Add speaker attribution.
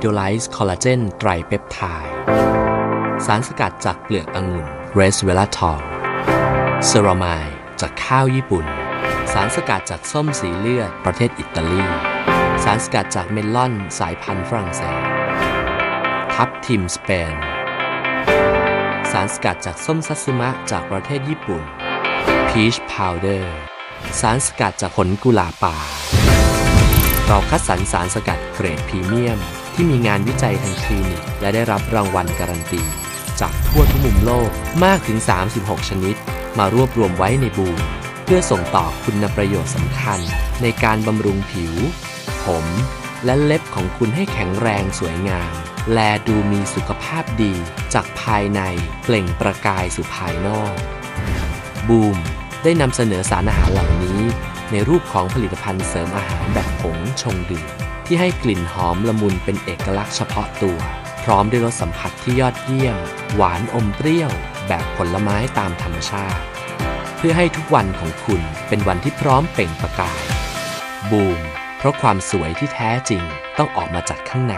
Speaker 1: โดไลซ์คอลลาเจนไตรเปปไทด์สารสกัดจากเปลือกองุ่นเรสเวลาทอลเซรามายจากข้าวญี่ปุ่น สารสกัดจากส้มสีเลือดประเทศอิตาลี สารสกัดจากเมลอนสายพันธุ์ฝรั่งเศส ทับทิมสเปน สารสกัดจากส้มซัตสึมะจากประเทศญี่ปุ่น พีชพาวเดอร์ สารสกัดจากผลกุหลาบป่าเราคัดสรรสารสกัดเกรดพรีเมียม ที่มีงานวิจัยทางคลินิก และได้รับรางวัลการันตี จากทั่วทุกมุมโลกมากถึง 36 ชนิด มารวบรวมไว้ในบูมเพื่อส่งต่อคุณประโยชน์สำคัญ ในการบำรุงผิว ผม และเล็บของคุณให้แข็งแรงสวยงาม แลดูมีสุขภาพดี จากภายในเปล่งประกายสู่ภายนอก บูมได้นำเสนอสารอาหารเหล่านี้ ในรูปของผลิตภัณฑ์เสริมอาหารแบบผงชงดื่มที่ให้กลิ่นหอมละมุนเป็นเอกลักษณ์เฉพาะตัว พร้อมด้วยรสสัมผัสที่ยอดเยี่ยม หวานอมเปรี้ยว แบบผลไม้ตามธรรมชาติ เพื่อให้ทุกวันของคุณเป็นวันที่พร้อมเปล่งประกาย บูม เพราะความสวยที่แท้จริงต้องออกมาจากข้างใน